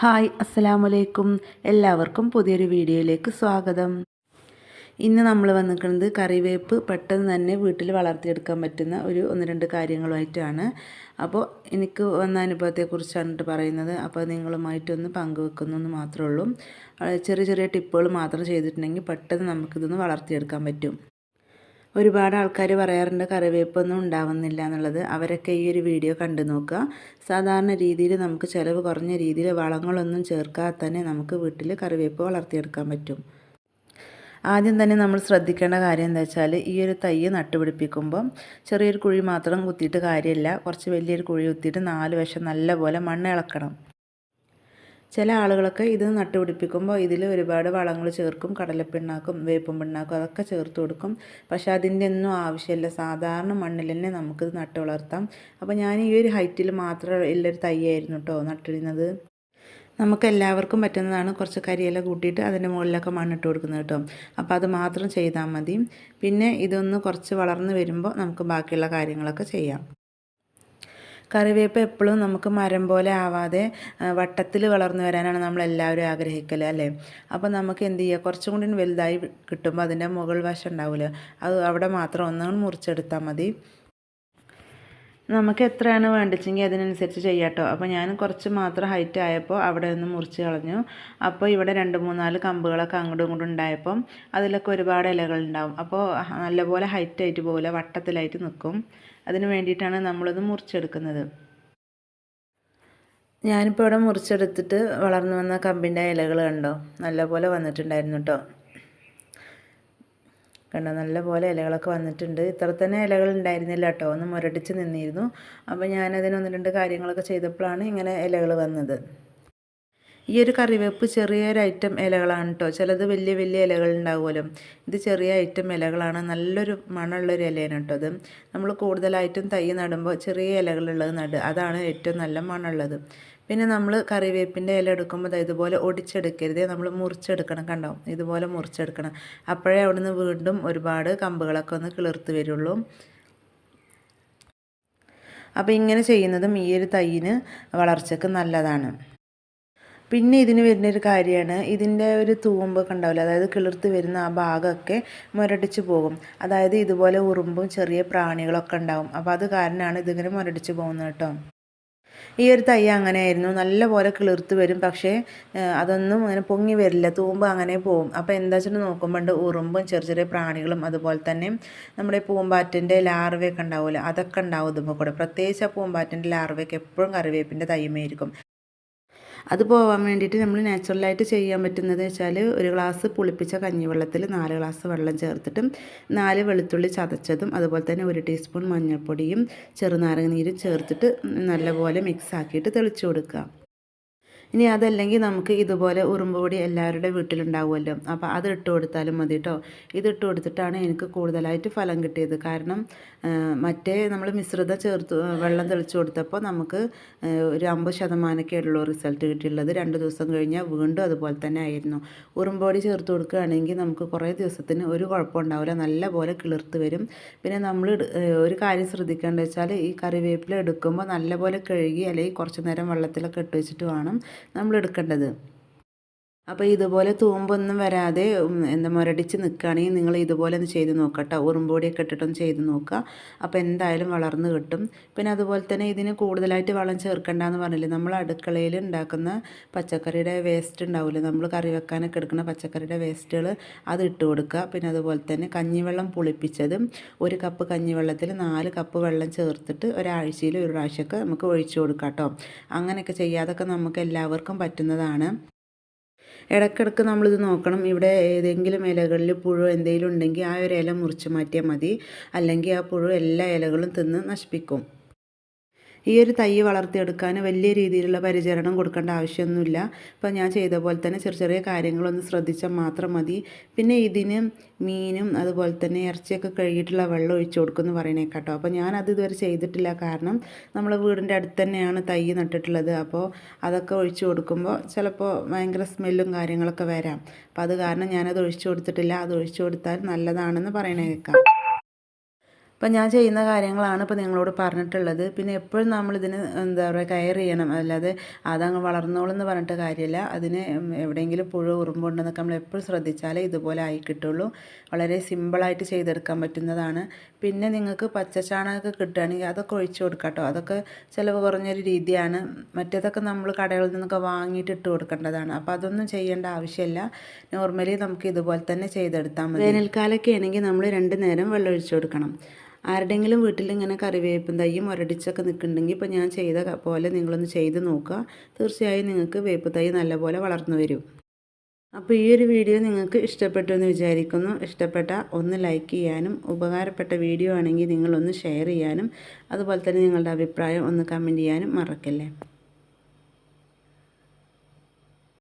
Hi അസ്സലാമു അലൈക്കും എല്ലാവർക്കും പുതിയൊരു വീഡിയോയിലേക്ക് സ്വാഗതം. ഇന്ന് നമ്മൾ വന്നിരിക്കുന്നത് കറിവേപ്പ് പെട്ടെന്ന് തന്നെ വീട്ടിൽ വളർത്തിയെടുക്കാൻ പറ്റുന്ന ഒരു ഒന്ന് രണ്ട് കാര്യങ്ങളുമായിട്ടാണ്. അപ്പോൾ എനിക്ക് വന്ന അനുഭവത്തെക്കുറിച്ചാണ് പറയുന്നത്. അപ്പോൾ നിങ്ങളുമായിട്ടൊന്ന് പങ്കുവെക്കുന്നു എന്ന് മാത്രമേ ഉള്ളൂ. ചെറിയ ചെറിയ ടിപ്പുകൾ മാത്രം ചെയ്തിട്ടുണ്ടെങ്കിൽ പെട്ടെന്ന് നമുക്കിതൊന്ന് വളർത്തിയെടുക്കാൻ പറ്റും. ഒരുപാട് ആൾക്കാർ പറയാറുണ്ട് കറിവേപ്പൊന്നും ഉണ്ടാവുന്നില്ല എന്നുള്ളത്. അവരൊക്കെ ഈ ഒരു വീഡിയോ കണ്ടു നോക്കുക. സാധാരണ രീതിയിൽ നമുക്ക് ചിലവ് കുറഞ്ഞ രീതിയിൽ വളങ്ങളൊന്നും ചേർക്കാതെ തന്നെ നമുക്ക് വീട്ടിൽ കറിവേപ്പ് വളർത്തിയെടുക്കാൻ പറ്റും. ആദ്യം തന്നെ നമ്മൾ ശ്രദ്ധിക്കേണ്ട കാര്യം എന്താ വെച്ചാൽ ഈ ഒരു തൈ നട്ടുപിടിപ്പിക്കുമ്പം ചെറിയൊരു കുഴി മാത്രം കുത്തിയിട്ട് കാര്യമില്ല. കുറച്ച് വലിയൊരു കുഴി കുത്തിയിട്ട് നാല് വശം നല്ലപോലെ മണ്ണ് ഇളക്കണം. ചില ആളുകളൊക്കെ ഇത് നട്ടുപിടിപ്പിക്കുമ്പോൾ ഇതിൽ ഒരുപാട് വളങ്ങൾ ചേർക്കും കടലപ്പിണ്ണാക്കും വേപ്പും പിണ്ണാക്കും അതൊക്കെ ചേർത്ത് കൊടുക്കും. പക്ഷേ അതിന്റെ ഒന്നും ആവശ്യമില്ല. സാധാരണ മണ്ണിൽ തന്നെ നമുക്കിത് നട്ടു വളർത്താം. അപ്പോൾ ഞാൻ ഈ ഒരു ഹൈറ്റിൽ മാത്രം ഉള്ളൊരു തൈയായിരുന്നു കേട്ടോ നട്ടിരുന്നത്. നമുക്ക് എല്ലാവർക്കും പറ്റുന്നതാണ് കുറച്ച് കരിയില കൂട്ടിയിട്ട് അതിന്റെ മുകളിലൊക്കെ മണ്ണിട്ട് കൊടുക്കുന്നത് കേട്ടോ. അപ്പോൾ അത് മാത്രം ചെയ്താൽ മതി. പിന്നെ ഇതൊന്ന് കുറച്ച് വളർന്ന് വരുമ്പോൾ നമുക്ക് ബാക്കിയുള്ള കാര്യങ്ങളൊക്കെ ചെയ്യാം. കറിവേപ്പ് എപ്പോഴും നമുക്ക് മരം പോലെ ആവാതെ വട്ടത്തിൽ വളർന്നു വരാനാണ് നമ്മൾ എല്ലാവരും ആഗ്രഹിക്കൽ അല്ലേ? അപ്പോൾ നമുക്ക് എന്ത് ചെയ്യുക കുറച്ചും കൂടി വലുതായി കിട്ടുമ്പോൾ അതിന്റെ മുകൾ വശം ഉണ്ടാവില്ല അത് അവിടെ മാത്രം ഒന്നും മുറിച്ചെടുത്താൽ മതി. നമുക്ക് എത്രയാണ് വേണ്ടിച്ചെങ്കിൽ അതിനനുസരിച്ച് ചെയ്യാട്ടോ. അപ്പോൾ ഞാൻ കുറച്ച് മാത്രം ഹൈറ്റ് ആയപ്പോൾ അവിടെ നിന്ന് മുറിച്ച് കളഞ്ഞു. അപ്പോൾ ഇവിടെ രണ്ട് മൂന്നാൽ കമ്പുകളൊക്കെ അങ്ങോട്ടും ഇങ്ങോട്ടും ഉണ്ടായപ്പം അതിലൊക്കെ ഒരുപാട് ഇലകൾ ഉണ്ടാവും. അപ്പോൾ നല്ലപോലെ ഹൈറ്റ് ആയിട്ട് പോകില്ല വട്ടത്തിലായിട്ട് നിൽക്കും. അതിന് വേണ്ടിയിട്ടാണ് നമ്മളത് മുറിച്ചെടുക്കുന്നത്. ഞാനിപ്പോൾ ഇവിടെ മുറിച്ചെടുത്തിട്ട് വളർന്നു വന്ന കമ്പിന്റെ ഇലകൾ കണ്ടോ? നല്ലപോലെ വന്നിട്ടുണ്ടായിരുന്നു കേട്ടോ. കണ്ടോ? നല്ലപോലെ ഇലകളൊക്കെ വന്നിട്ടുണ്ട്. ഇത്ര തന്നെ ഇലകൾ ഉണ്ടായിരുന്നില്ല കേട്ടോ. ഒന്ന് മുരടിച്ച് നിന്നിരുന്നു. അപ്പോൾ ഞാനതിന് ഒന്ന് രണ്ട് കാര്യങ്ങളൊക്കെ ചെയ്തപ്പോഴാണ് ഇങ്ങനെ ഇലകൾ വന്നത്. ഈ ഒരു കറിവേപ്പ് ചെറിയൊരു ഐറ്റം ഇലകളാണ് കേട്ടോ ചിലത് വലിയ വലിയ ഇലകൾ ഉണ്ടാവുമല്ലോ. ഇത് ചെറിയ ഐറ്റം ഇലകളാണ്. നല്ലൊരു മണമുള്ളൊരു ഇലയാണ് കേട്ടോ അത് നമ്മൾ കൂടുതലായിട്ടും തൈ നടുമ്പോൾ ചെറിയ ഇലകളുള്ളത് നടുക അതാണ് ഏറ്റവും നല്ല മണമുള്ളത്. പിന്നെ നമ്മൾ കറിവേപ്പിന്റെ ഇല എടുക്കുമ്പോൾ ഇതുപോലെ ഒടിച്ചെടുക്കരുത്. നമ്മൾ മുറിച്ചെടുക്കണം കണ്ടോ? ഇതുപോലെ മുറിച്ചെടുക്കണം. അപ്പോഴേ അവിടുന്ന് വീണ്ടും ഒരുപാട് കമ്പുകളൊക്കെ ഒന്ന് കിളിർത്ത് വരുള്ളൂ. അപ്പോൾ ഇങ്ങനെ ചെയ്യുന്നതും ഈ ഒരു തൈയിന് വളർച്ചയ്ക്ക് നല്ലതാണ്. പിന്നെ ഇതിന് വരുന്ന ഒരു കാര്യമാണ്. ഇതിന്റെ ഒരു തൂമ്പൊക്കെ ഉണ്ടാവില്ല? അതായത് കിളിർത്ത് വരുന്ന ആ ഭാഗമൊക്കെ മുരടിച്ച് പോകും. അതായത് ഇതുപോലെ ഉറുമ്പും ചെറിയ പ്രാണികളൊക്കെ ഉണ്ടാവും. അപ്പോൾ അത് കാരണമാണ് ഇതിങ്ങനെ മുരടിച്ച് പോകുന്നത് കേട്ടോ. ഈ ഒരു തൈ അങ്ങനെയായിരുന്നു. നല്ല പോലെ കിളിർത്ത് വരും. പക്ഷേ അതൊന്നും അങ്ങനെ പൊങ്ങി വരില്ല. തൂമ്പ് അങ്ങനെ പോവും. അപ്പോൾ എന്താ വെച്ചിട്ട് നോക്കുമ്പോൾ ഉറുമ്പും ചെറിയ ചെറിയ പ്രാണികളും അതുപോലെ തന്നെ നമ്മുടെ പൂമ്പാറ്റിന്റെ ലാർവയൊക്കെ ഉണ്ടാവില്ല അതൊക്കെ ഉണ്ടാവും ഇതുമ്പോൾ കൂടെ. പ്രത്യേകിച്ച് ആ പൂമ്പാറ്റിന്റെ ലാർവയൊക്കെ എപ്പോഴും കറിവേപ്പിന്റെ തൈമയായിരിക്കും അത് പോകാൻ വേണ്ടിയിട്ട് നമ്മൾ നാച്ചുറലായിട്ട് ചെയ്യാൻ പറ്റുന്നത് വെച്ചാൽ ഒരു ഗ്ലാസ് പുളിപ്പിച്ച കഞ്ഞിവെള്ളത്തിൽ നാല് ഗ്ലാസ് വെള്ളം ചേർത്തിട്ടും നാല് വെളുത്തുള്ളി ചതച്ചതും അതുപോലെ തന്നെ ഒരു ടീസ്പൂൺ മഞ്ഞൾപ്പൊടിയും ചെറുനാരങ്ങ നീരും ചേർത്തിട്ട് നല്ലപോലെ മിക്സ് ആക്കിയിട്ട് തെളിച്ചു കൊടുക്കുക. ഇനി അതല്ലെങ്കിൽ നമുക്ക് ഇതുപോലെ ഉറുമ്പ് പൊടി എല്ലാവരുടെ വീട്ടിലുണ്ടാവുമല്ലോ. അപ്പോൾ അത് ഇട്ട് കൊടുത്താലും മതി കേട്ടോ ഇത് ഇട്ട് കൊടുത്തിട്ടാണ് എനിക്ക് കൂടുതലായിട്ട് ഫലം കിട്ടിയത്. കാരണം മറ്റേ നമ്മൾ മിശ്രിതം ചേർത്ത് വെള്ളം തെളിച്ച് കൊടുത്തപ്പോൾ നമുക്ക് ഒരു അമ്പത് ശതമാനമൊക്കെ ഉള്ളൂ റിസൾട്ട് കിട്ടിയുള്ളത്. രണ്ട് ദിവസം കഴിഞ്ഞാൽ വീണ്ടും അതുപോലെ തന്നെ ആയിരുന്നു. ഉറുമ്പൊടി ചേർത്ത് കൊടുക്കുകയാണെങ്കിൽ നമുക്ക് കുറേ ദിവസത്തിന് ഒരു കുഴപ്പമുണ്ടാവില്ല നല്ല പോലെ കിളിർത്ത് വരും. പിന്നെ നമ്മൾ ഒരു കാര്യം ശ്രദ്ധിക്കേണ്ടത് വെച്ചാൽ ഈ കറിവേപ്പില എടുക്കുമ്പോൾ നല്ലപോലെ കഴുകി അല്ലെങ്കിൽ കുറച്ച് നേരം വെള്ളത്തിലൊക്കെ ഇട്ട് വെച്ചിട്ട് വേണം നമ്മൾ എടുക്കേണ്ടത് അപ്പോൾ ഇതുപോലെ തൂമ്പൊന്നും വരാതെ എന്താ മുരടിച്ച് നിൽക്കുകയാണെങ്കിൽ നിങ്ങൾ ഇതുപോലെ ഒന്ന് ചെയ്ത് നോക്കട്ടോ ഉറുമ്പൊടിയൊക്കെ ഇട്ടിട്ടൊന്ന് ചെയ്ത് നോക്കുക അപ്പോൾ എന്തായാലും വളർന്ന് കിട്ടും. പിന്നെ അതുപോലെ തന്നെ ഇതിന് കൂടുതലായിട്ട് വളം ചേർക്കണ്ടെന്ന് പറഞ്ഞില്ലേ? നമ്മൾ അടുക്കളയിൽ ഉണ്ടാക്കുന്ന പച്ചക്കറിയുടെ വേസ്റ്റ് ഉണ്ടാവില്ലേ നമ്മൾ കറി വെക്കാനൊക്കെ എടുക്കുന്ന പച്ചക്കറിയുടെ വേസ്റ്റുകൾ അത് ഇട്ട് കൊടുക്കുക. പിന്നെ അതുപോലെ തന്നെ കഞ്ഞിവെള്ളം പുളിപ്പിച്ചതും ഒരു കപ്പ് കഞ്ഞിവെള്ളത്തിൽ നാല് കപ്പ് വെള്ളം ചേർത്തിട്ട് ഒരാഴ്ചയിൽ ഒരു പ്രാവശ്യമൊക്കെ നമുക്ക് ഒഴിച്ചു കൊടുക്കാം കേട്ടോ അങ്ങനെയൊക്കെ ചെയ്യാതൊക്കെ നമുക്ക് എല്ലാവർക്കും പറ്റുന്നതാണ്. ഇടയ്ക്കിടയ്ക്ക് നമ്മളിത് നോക്കണം. ഇവിടെ ഏതെങ്കിലും ഇലകളിൽ പുഴു എന്തെങ്കിലും ഉണ്ടെങ്കിൽ ആ ഒരു ഇല മുറിച്ച് മാറ്റിയാൽ മതി. അല്ലെങ്കിൽ ആ പുഴു എല്ലാ ഇലകളും തിന്ന് നശിപ്പിക്കും. ഈ ഒരു തൈ വളർത്തിയെടുക്കാൻ വലിയ രീതിയിലുള്ള പരിചരണം കൊടുക്കേണ്ട ആവശ്യമൊന്നുമില്ല. ഇപ്പം ഞാൻ ചെയ്ത പോലെ തന്നെ ചെറിയ ചെറിയ കാര്യങ്ങളൊന്ന് ശ്രദ്ധിച്ചാൽ മാത്രം മതി. പിന്നെ ഇതിന് മീനും അതുപോലെ തന്നെ ഇറച്ചിയൊക്കെ കഴുകിയിട്ടുള്ള വെള്ളം ഒഴിച്ചു കൊടുക്കുമെന്ന് പറയണേ കേട്ടോ അപ്പോൾ ഞാനത് ഇതുവരെ ചെയ്തിട്ടില്ല. കാരണം നമ്മൾ വീടിന്റെ അടുത്ത് തന്നെയാണ് തൈ നട്ടിട്ടുള്ളത്. അപ്പോൾ അതൊക്കെ ഒഴിച്ചു കൊടുക്കുമ്പോൾ ചിലപ്പോൾ ഭയങ്കര സ്മെല്ലും കാര്യങ്ങളൊക്കെ വരാം. അപ്പോൾ അത് കാരണം ഞാനത് ഒഴിച്ചു കൊടുത്തിട്ടില്ല. അത് ഒഴിച്ചു കൊടുത്താൽ നല്ലതാണെന്ന് പറയണേ കേൾക്കാം അപ്പം ഞാൻ ചെയ്യുന്ന കാര്യങ്ങളാണ് ഇപ്പോൾ നിങ്ങളോട് പറഞ്ഞിട്ടുള്ളത്. പിന്നെ എപ്പോഴും നമ്മളിതിന് എന്താ പറയുക കെയർ ചെയ്യണം. അല്ലാതെ അതങ്ങ് വളർന്നോളും എന്ന് പറഞ്ഞിട്ട് കാര്യമില്ല. അതിന് എവിടെയെങ്കിലും പുഴ ഉറുമ്പുണ്ടെന്നൊക്കെ നമ്മൾ എപ്പോഴും ശ്രദ്ധിച്ചാലേ ഇതുപോലെ ആയി കിട്ടുള്ളൂ. വളരെ സിമ്പിളായിട്ട് ചെയ്തെടുക്കാൻ പറ്റുന്നതാണ്. പിന്നെ നിങ്ങൾക്ക് പച്ചച്ചാണകമൊക്കെ കിട്ടുകയാണെങ്കിൽ അതൊക്കെ ഒഴിച്ച് കൊടുക്കാം കേട്ടോ അതൊക്കെ ചിലവ് കുറഞ്ഞൊരു രീതിയാണ്. മറ്റേതൊക്കെ നമ്മൾ കടകളിൽ നിന്നൊക്കെ വാങ്ങിയിട്ട് ഇട്ട് കൊടുക്കേണ്ടതാണ്. അപ്പോൾ അതൊന്നും ചെയ്യേണ്ട ആവശ്യമില്ല. നോർമലി നമുക്ക് ഇതുപോലെ തന്നെ ചെയ്തെടുത്താൽ മതി. വേനൽക്കാലമൊക്കെ ആണെങ്കിൽ നമ്മൾ രണ്ട് നേരം വെള്ളം ഒഴിച്ചു കൊടുക്കണം. ആരുടെയെങ്കിലും വീട്ടിൽ ഇങ്ങനെ കറിവേപ്പും തൈയും ഒരടിച്ചൊക്കെ നിൽക്കുന്നുണ്ടെങ്കിൽ ഇപ്പോൾ ഞാൻ ചെയ്ത പോലെ നിങ്ങളൊന്ന് ചെയ്ത് നോക്കുക. തീർച്ചയായും നിങ്ങൾക്ക് വേപ്പ് തൈ നല്ലപോലെ വളർന്നു വരും. അപ്പോൾ ഈ ഒരു വീഡിയോ നിങ്ങൾക്ക് ഇഷ്ടപ്പെട്ടു എന്ന് വിചാരിക്കുന്നു. ഇഷ്ടപ്പെട്ട ഒന്ന് ലൈക്ക് ചെയ്യാനും ഉപകാരപ്പെട്ട വീഡിയോ ആണെങ്കിൽ നിങ്ങളൊന്ന് ഷെയർ ചെയ്യാനും അതുപോലെ തന്നെ നിങ്ങളുടെ അഭിപ്രായം ഒന്ന് കമന്റ് ചെയ്യാനും മറക്കല്ലേ.